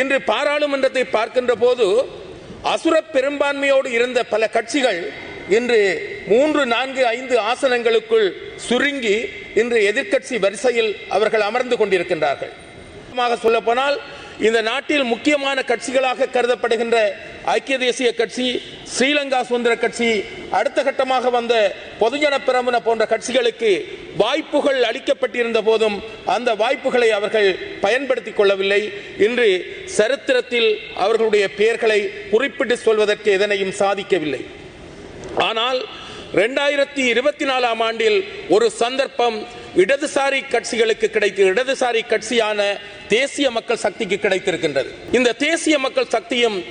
இன்று பாராளுமன்றத்தை பார்க்கின்ற போது அசுர பெரும்பான்மையோடு இருந்த பல கட்சிகள் இன்று மூன்று நான்கு ஐந்து ஆசனங்களுக்குள் சுருங்கி இன்று எதிர்க்கட்சி வரிசையில் அவர்கள் அமர்ந்து கொண்டிருக்கின்றார்கள். சொல்ல போனால் இந்த நாட்டில் முக்கியமான கட்சிகளாக கருதப்படுகின்ற ஐக்கிய தேசிய கட்சி ஸ்ரீலங்கா சுதந்திர கட்சி அடுத்த கட்டமாக வந்த பொதுஜன பிரமுன போன்ற கட்சிகளுக்கு வாய்ப்புகள் அளிக்கப்பட்டிருந்த போதும் அந்த வாய்ப்புகளை அவர்கள் பயன்படுத்திக் கொள்ளவில்லை. இன்று சரித்திரத்தில் அவர்களுடைய பெயர்களை குறிப்பிட்டு சொல்வதற்கு எதனையும் சாதிக்கவில்லை. ஆனால் ரெண்டாயிரத்தி இருபத்தி நாலாம் ஆண்டில் ஒரு சந்தர்ப்பம் இடதுசாரி கட்சிகளுக்கு கிடைத்து இடதுசாரி கட்சியான தேசிய மக்கள் சக்திக்கு கிடைத்திருக்கின்றது. இந்த தேசிய மக்கள் சக்தியும்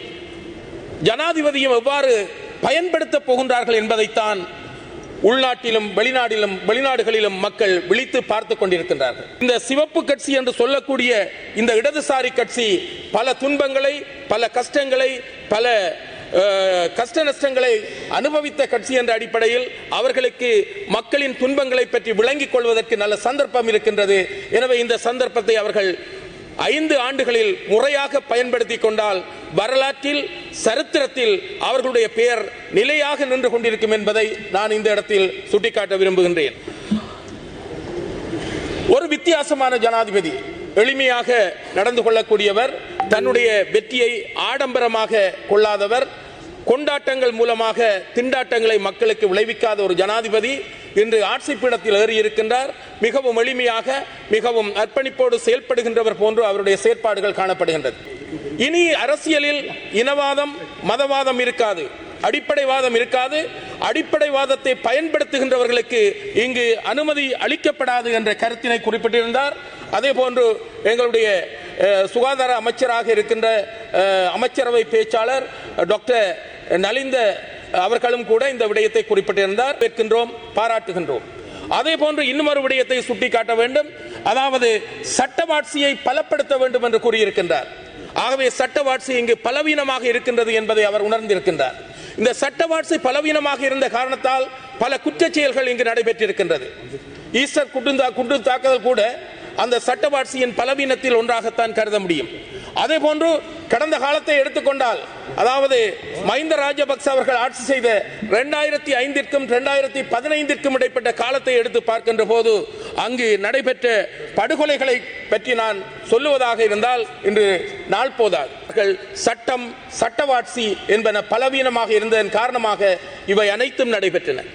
ஜனாதிபதியும் எவ்வாறு பயன்படுத்த போகின்றார்கள் என்பதைத்தான் உள்நாட்டிலும் வெளிநாட்டிலும் வெளிநாடுகளிலும் மக்கள் விழித்து பார்த்து கொண்டிருக்கின்றார்கள். இந்த சிவப்பு கட்சி என்று சொல்லக்கூடிய இந்த இடதுசாரி கட்சி பல துன்பங்களை பல கஷ்டங்களை பல கஷ்ட நஷ்டங்களை அனுபவித்த கட்சி என்ற அடிப்படையில் அவர்களுக்கு மக்களின் துன்பங்களை பற்றி விளங்கிக் கொள்வதற்கு நல்ல சந்தர்ப்பம் இருக்கின்றது. எனவே இந்த சந்தர்ப்பத்தை அவர்கள் ஐந்து ஆண்டுகளில் முறையாக பயன்படுத்தி கொண்டால் வரலாற்றில் சரித்திரத்தில் அவர்களுடைய பெயர் நிலையாக நின்று கொண்டிருக்கும் என்பதை நான் இந்த இடத்தில் சுட்டிக்காட்ட விரும்புகின்றேன். ஒரு வித்தியாசமான ஜனாதிபதி எளிமையாக நடந்து கொள்ளக்கூடியவர் தன்னுடைய வெற்றியை ஆடம்பரமாக கொள்ளாதவர் கொண்டாட்டங்கள் மூலமாக திண்டாட்டங்களை மக்களுக்கு விளைவிக்காத ஒரு ஜனாதிபதி இன்று ஆட்சி பீடத்தில் ஏறி இருக்கின்றார் மிகவும் எளிமையாக மிகவும் அர்ப்பணிப்போடு செயல்படுகின்றவர் போன்று அவருடைய செயற்பாடுகள் காணப்படுகின்றது. இனி அரசியலில் இனவாதம் மதவாதம் இருக்காது. அடிப்படைவாதம் இருக்காது. அடிப்படைவாதத்தை பயன்படுத்துகின்றவர்களுக்கு இங்கு அனுமதி அளிக்கப்படாது என்ற கருத்தினை குறிப்பிட்டிருந்தார். அதே போன்று எங்களுடைய சுகாதார அமைச்சராக இருக்கின்ற அமைச்சரவை பேச்சாளர் டாக்டர் நலிந்த அவர்களும் கூட இந்த விடயத்தை குறிப்பிட்டிருந்தார். இருக்கின்றோம் பாராட்டுகின்றோம். அதே போன்று இன்னும் ஒரு விடயத்தை சுட்டிக்காட்ட வேண்டும். அதாவது சட்டவாட்சியை பலப்படுத்த வேண்டும் என்று கூறியிருக்கின்றார். ஆகவே சட்டவாட்சி இங்கு பலவீனமாக இருக்கின்றது என்பதை அவர் உணர்ந்திருக்கின்றார். இந்த சட்டவாட்சி பலவீனமாக இருந்த காரணத்தால் பல குற்றச் செயல்கள் இங்கு நடைபெற்றிருக்கின்றது. ஈஸ்டர் குண்டு குண்டு தாக்குதல் கூட அந்த சட்டவாட்சியின் பலவீனத்தில் ஒன்றாகத்தான் கருத முடியும். அதே போன்று கடந்த காலத்தை எடுத்துக்கொண்டால் அதாவது மஹிந்த ராஜபக்ச அவர்கள் ஆட்சி செய்த இரண்டாயிரத்தி ஐந்திற்கும் இரண்டாயிரத்தி பதினைந்திற்கும் இடைப்பட்ட காலத்தை எடுத்து பார்க்கின்ற போது அங்கு நடைபெற்ற படுகொலைகளை பற்றி நான் சொல்லுவதாக இருந்தால் இன்று நாள் போதாது. சட்டம் சட்டவாட்சி என்பன பலவீனமாக இருந்ததன் காரணமாக இவை அனைத்தும் நடைபெற்றன.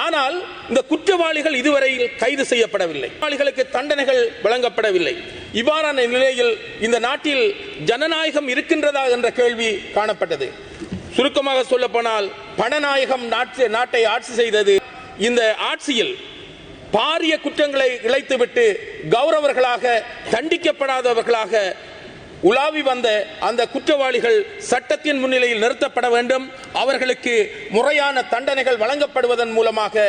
ஆனால் இந்த குற்றவாளிகள் இதுவரையில் கைது செய்யப்படவில்லை. குற்றவாளிகளுக்கு தண்டனைகள் வழங்கப்படவில்லை. இவ்வாறான நிலையில் இந்த நாட்டில் ஜனநாயகம் இருக்கின்றதா என்ற கேள்வி காணப்பட்டது. சுருக்கமாக சொல்ல போனால் பணநாயகம் நாட்டு நாட்டை ஆட்சி செய்தது இந்த ஆட்சியில் பாரிய குற்றங்களை இழைத்துவிட்டு கௌரவர்களாக தண்டிக்கப்படாதவர்களாக உலாவி வந்த அந்த குற்றவாளிகள் சட்டத்தின் முன்னிலையில் நிறுத்தப்பட வேண்டும். அவர்களுக்கு முறையான தண்டனைகள் வழங்கப்படுவதன் மூலமாக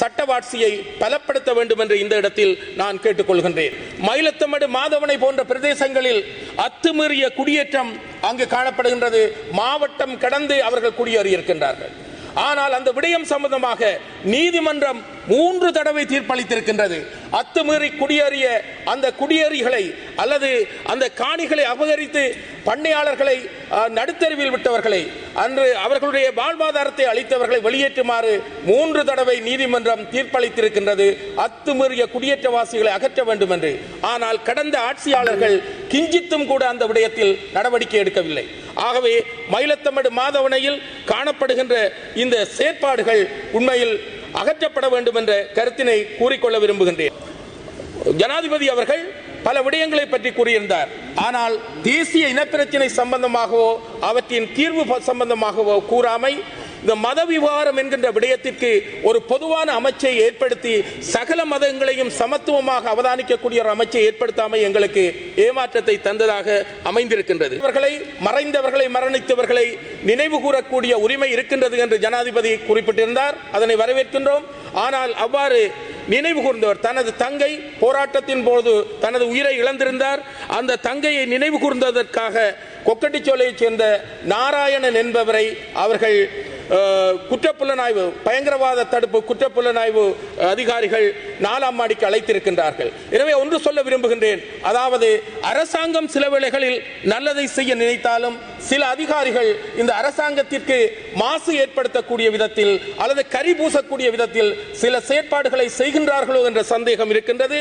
சட்டவாட்சியை பலப்படுத்த வேண்டும் என்று இந்த இடத்தில் நான் கேட்டுக்கொள்கின்றேன். மயிலத்தமடு மாதவனை போன்ற பிரதேசங்களில் அத்துமீறிய குடியேற்றம் அங்கு காணப்படுகின்றது. மாவட்டம் கடந்து அவர்கள் குடியேறியிருக்கின்றார்கள். ஆனால் அந்த விடயம் சம்பந்தமாக நீதிமன்றம் மூன்று தடவை தீர்ப்பளித்திருக்கின்றது. அத்துமீறி குடியேறிய அந்த குடியேறிகளை அல்லது அந்த காணிகளை அபகரித்து பண்ணையாளர்களை நடுத்தருவில் விட்டவர்களை அன்று அவர்களுடைய வாழ்வாதாரத்தை அளித்தவர்களை வெளியேற்றுமாறு மூன்று தடவை நீதிமன்றம் தீர்ப்பளித்திருக்கின்றது. அத்துமீறிய குடியேற்றவாசிகளை அகற்ற வேண்டும் என்று ஆனால் கடந்த ஆட்சியாளர்கள் கிஞ்சித்தும் கூட அந்த விடயத்தில் நடவடிக்கை எடுக்கவில்லை. ஆகவே மயிலத்தமடு மாதவனையில் காணப்படுகின்ற இந்த செயற்பாடுகள் உண்மையில் அகற்றப்பட வேண்டும் என்ற கருத்தினை கூறிக்கொள்ள விரும்புகின்றேன். ஜனாதிபதி அவர்கள் பல விடயங்களை பற்றி கூறியிருந்தார். ஆனால் தேசிய இனப்பிரச்சினை சம்பந்தமாகவோ அவற்றின் தீர்வு சம்பந்தமாகவோ கூறாமை இந்த மத விவகாரம் என்கின்ற விடயத்திற்கு ஒரு பொதுவான அமைச்சை ஏற்படுத்தி சகல மதங்களையும் சமத்துவமாக அவதானிக்கக்கூடிய ஒரு அமைச்சை ஏற்படுத்தாமல் எங்களுக்கு ஏமாற்றத்தை தந்ததாக அமைந்திருக்கின்றது. இவர்களை மறைந்தவர்களை மரணித்தவர்களை நினைவு கூறக்கூடிய உரிமை இருக்கின்றது என்று ஜனாதிபதி குறிப்பிட்டிருந்தார். அதனை வரவேற்கின்றோம். ஆனால் அவ்வாறு நினைவு கூர்ந்தவர் தனது தங்கை போராட்டத்தின் போது தனது உயிரை இழந்திருந்தார். அந்த தங்கையை நினைவு கூர்ந்ததற்காக கொக்கட்டிச்சோலையைச் சேர்ந்த நாராயணன் என்பவரை அவர்கள் குற்றப்புலனாய்வு பயங்கரவாத தடுப்பு குற்றப்புலனாய்வு அதிகாரிகள் நாலாம் மாடிக்கு அழைத்திருக்கின்றார்கள். எனவே ஒன்று சொல்ல விரும்புகின்றேன். அதாவது அரசாங்கம் சில வேளைகளில் நல்லதை செய்ய நினைத்தாலும் சில அதிகாரிகள் இந்த அரசாங்கத்திற்கு மாசு ஏற்படுத்தக்கூடிய விதத்தில் அல்லது கரி பூசக்கூடிய விதத்தில் சில செயற்பாடுகளை செய்கின்றார்களோ என்ற சந்தேகம் இருக்கின்றது.